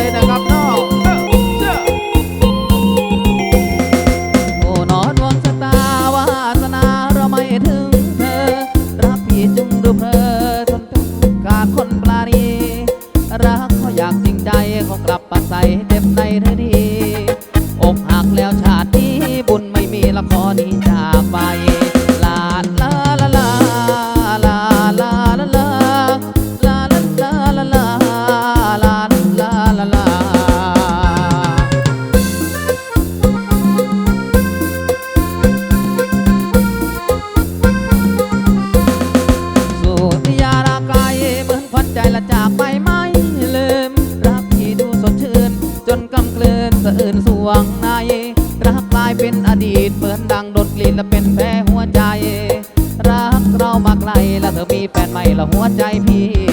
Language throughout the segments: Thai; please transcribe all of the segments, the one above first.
เลยนะครับะอื่นสวงในรักกลายเป็นอดีตเหมือนดังดดกลิ่นและเป็นแพ้หัวใจ รักเรามาไกลแล้วเธอมีแฟนใหม่แล้วหัวใจพี่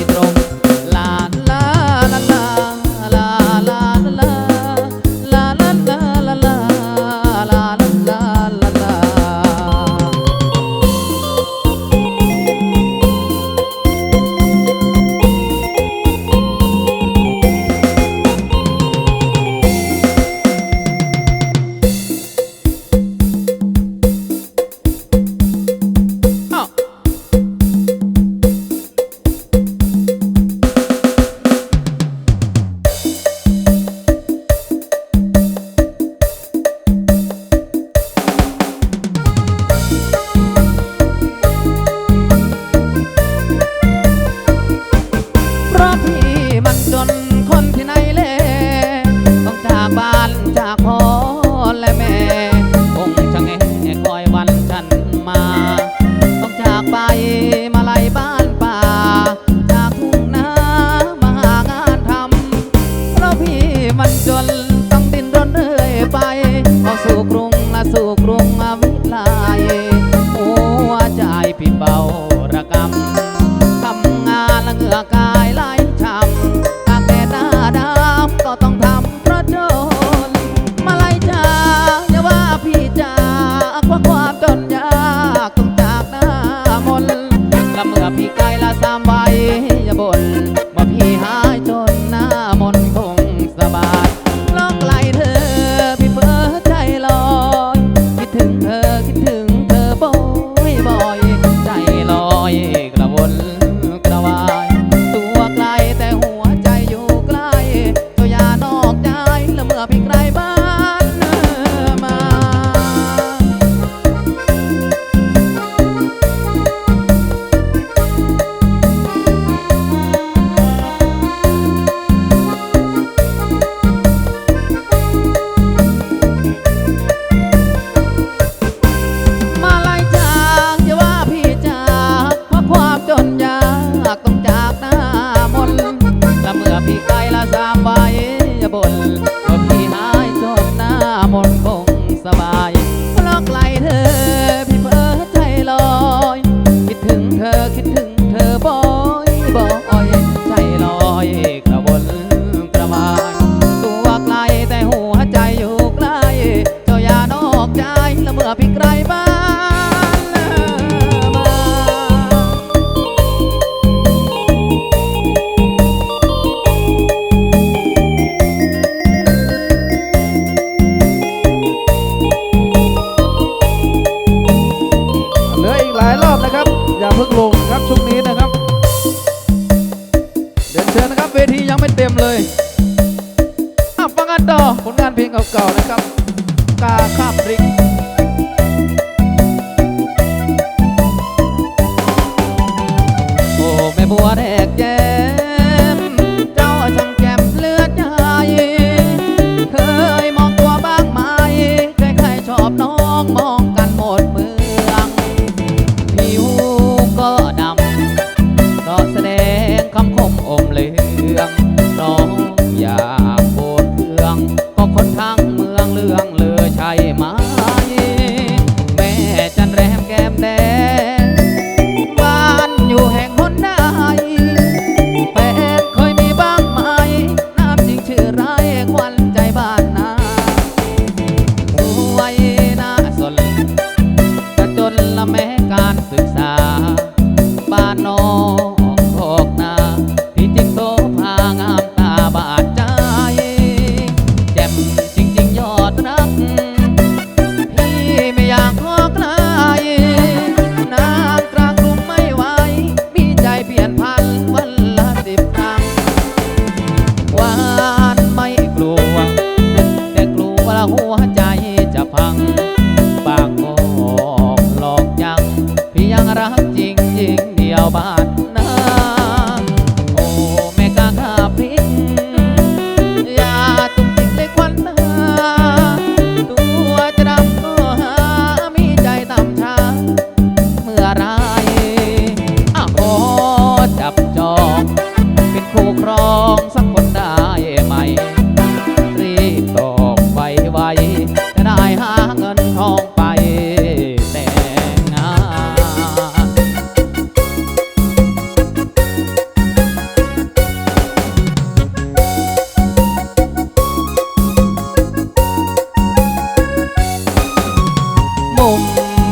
มุม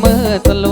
มืดตล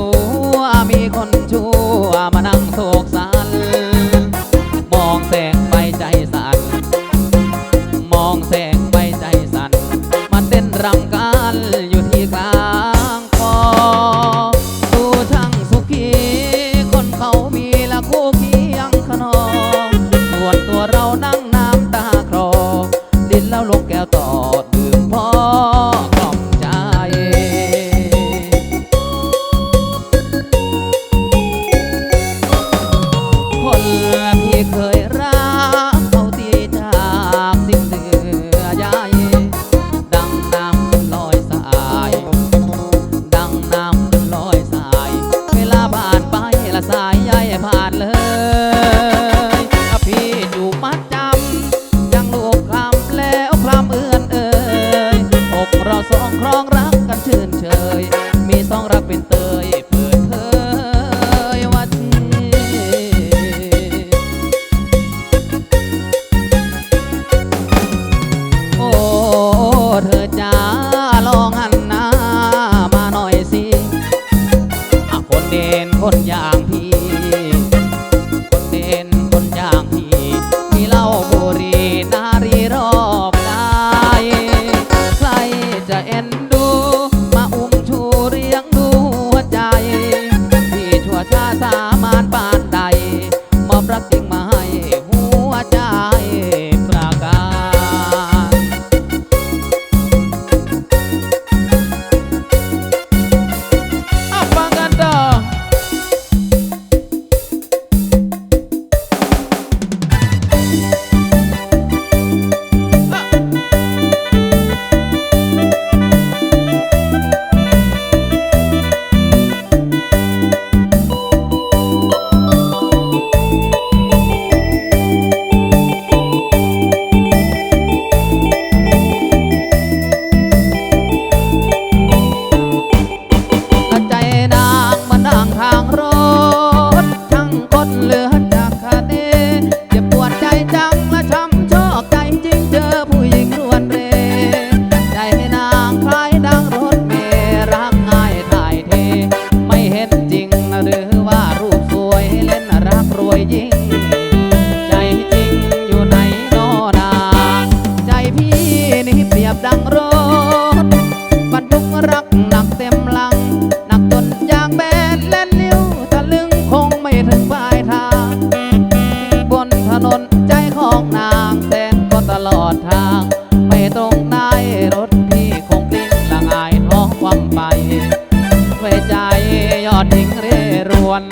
ดึงเร่รวน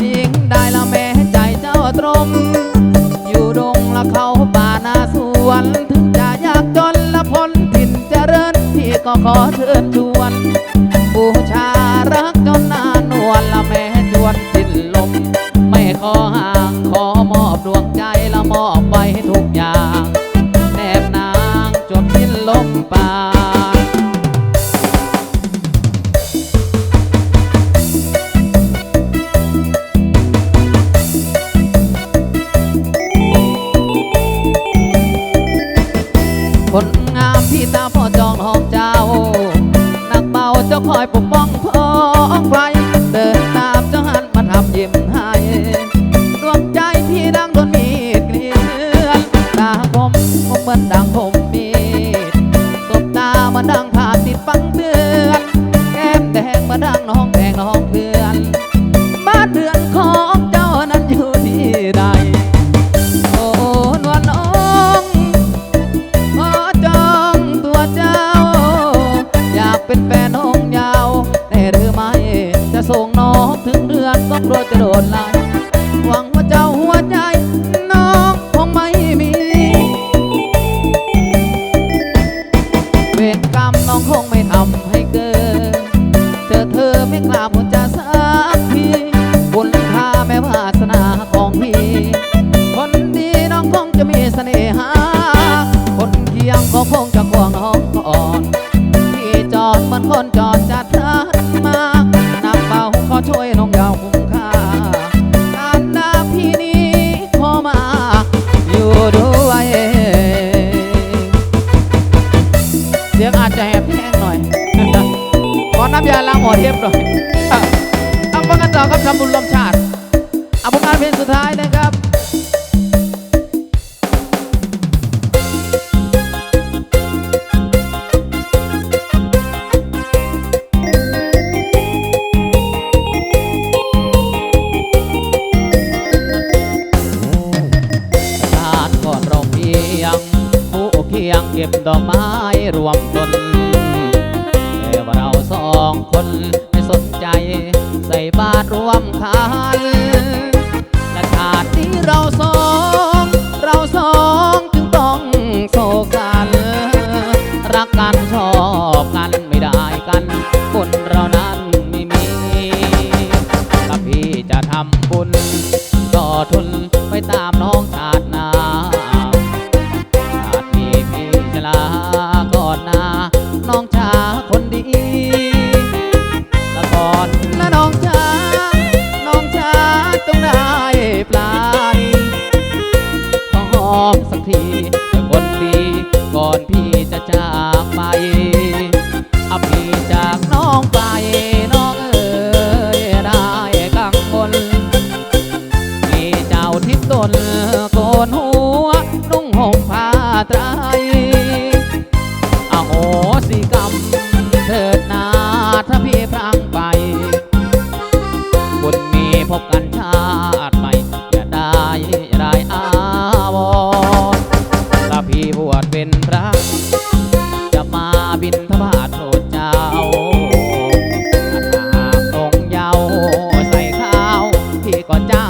หญิงได้ละแม่ใจเจ้าตรม อยู่ดงละเขาป่านาสวน ถึงจะยากจนละพ้นถิ่นเริญพี่ก็ขอเชิญ tomar ต้องได้ปลายหอมสักที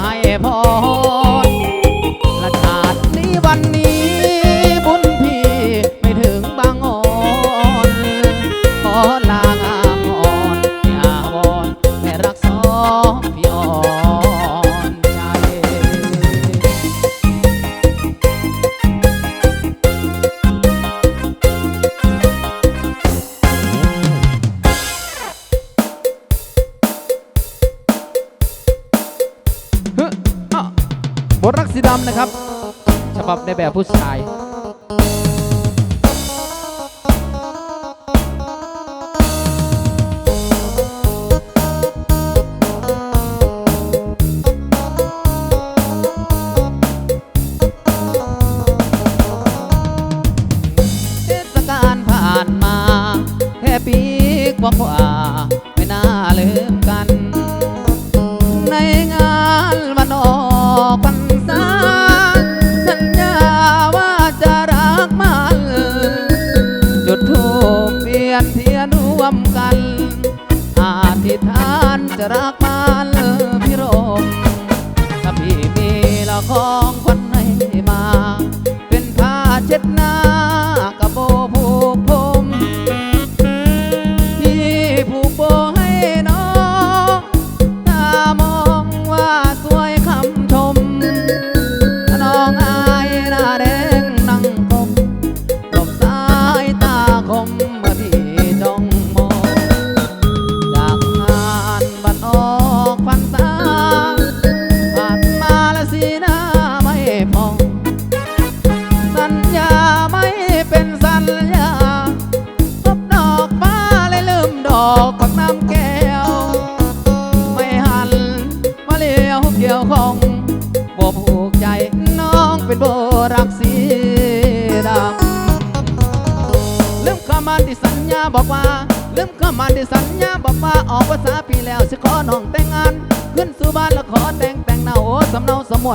ให้พ่อ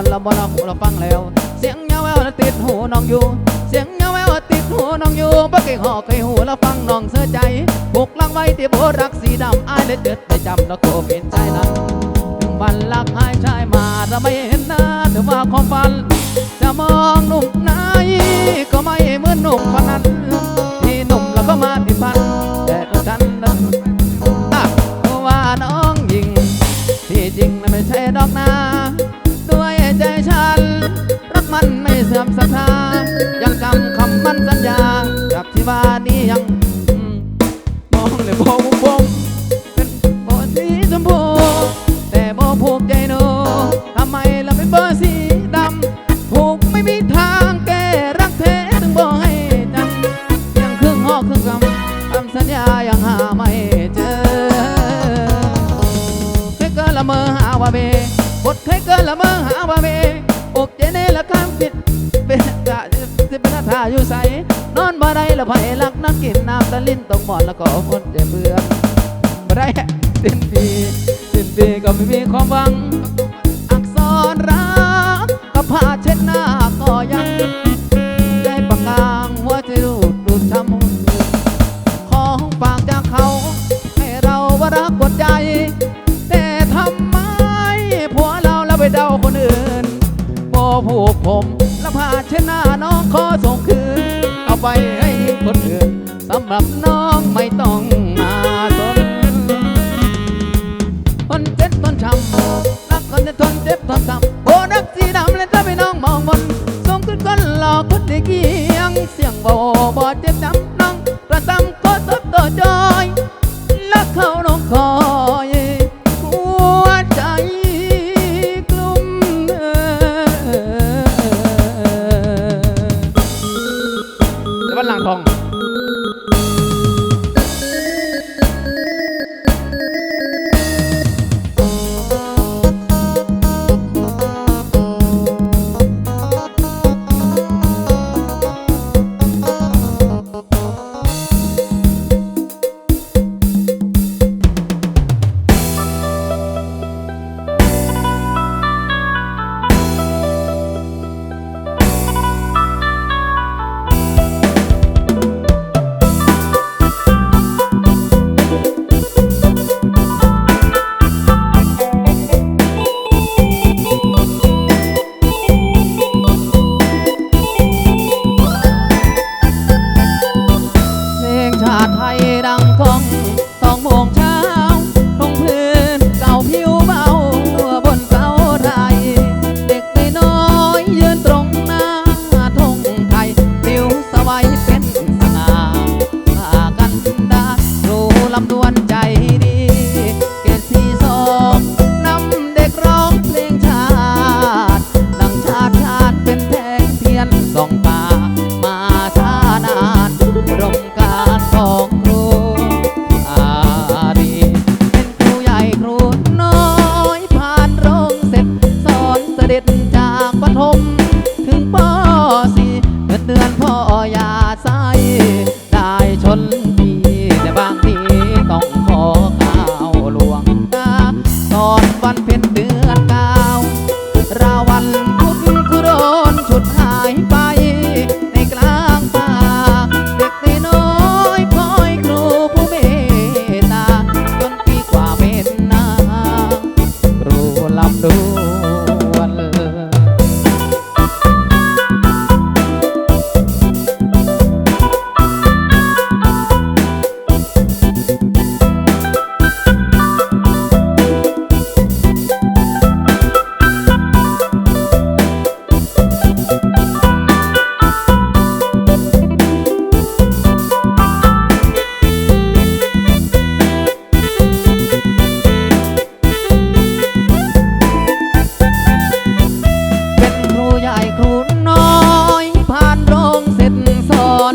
อนเราบ่เรหูเราฟังแล้ว เสียงเงาแววติดหูน้องอยู่ เสียงเงาแววติดหูน้องอยู่บ่เก่งหอกให้หูเราฟังน้องเสื้อใจบุกลังไว้ที่โบรักสีดำอายเลยเดือดใจจำแล้วก็เป็นใจนั้นถึงวันรักอายชายมาจะไม่เห็นหน้าถือว่าความฝัน จะมองหนุ่มไหนก็ไม่เหมือนหนุ่มคนนั้น ตกหมอนแล้วก็คนจะเบื่อม่ได้สิ้นปีสิ้นปีก็ไม่มีความหวัง อักษรรักก็ผ้าเช็ดหน้าก็ยังได้ประกางหัวจะดูดดูดช้ำของฝากจากเขา ให้เราว่ารักกดใจ แต่ทำไมผัวเราแล้วไปเดาคนอื่นโบผูกผม แล้วผ้าเช็ดหน้าน้องขอส่งคืน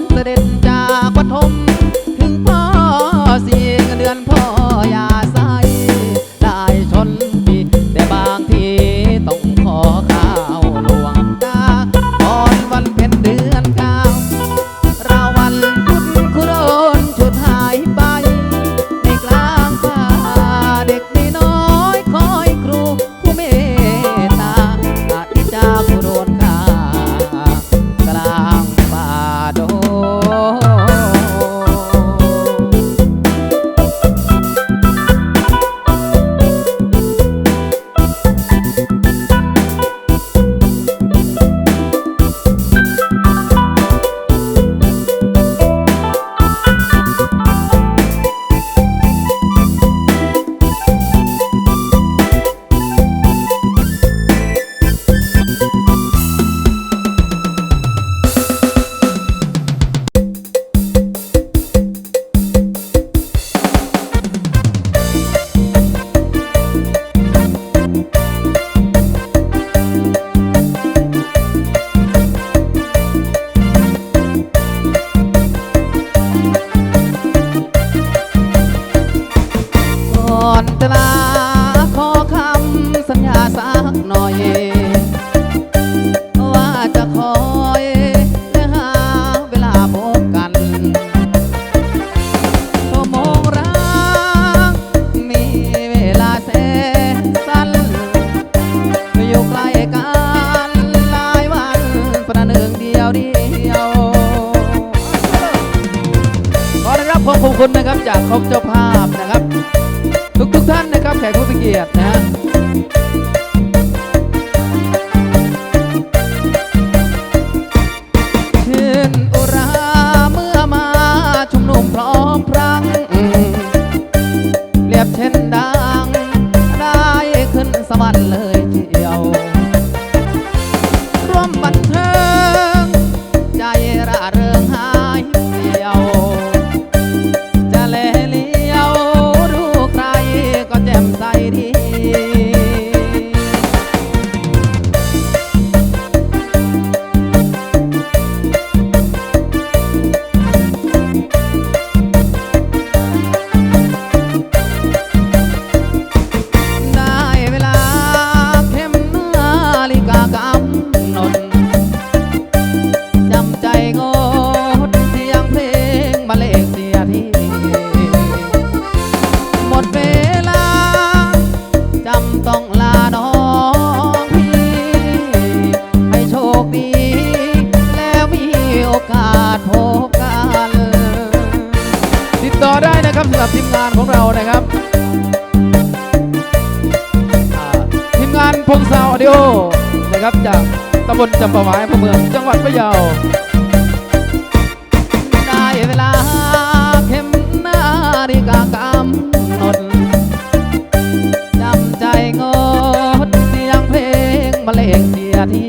But it. ต่อได้นะครับสำหรับทีมงานของเรานะครับทีมงานพงศาวอดิโอนะครับจากตำบลจำปาหมาอำเภอเมืองจังหวัดพะเยาได้เวลาเข็มนาฬิกากำหนดจำใจงดเสียงเพลงบรรเลงเสียที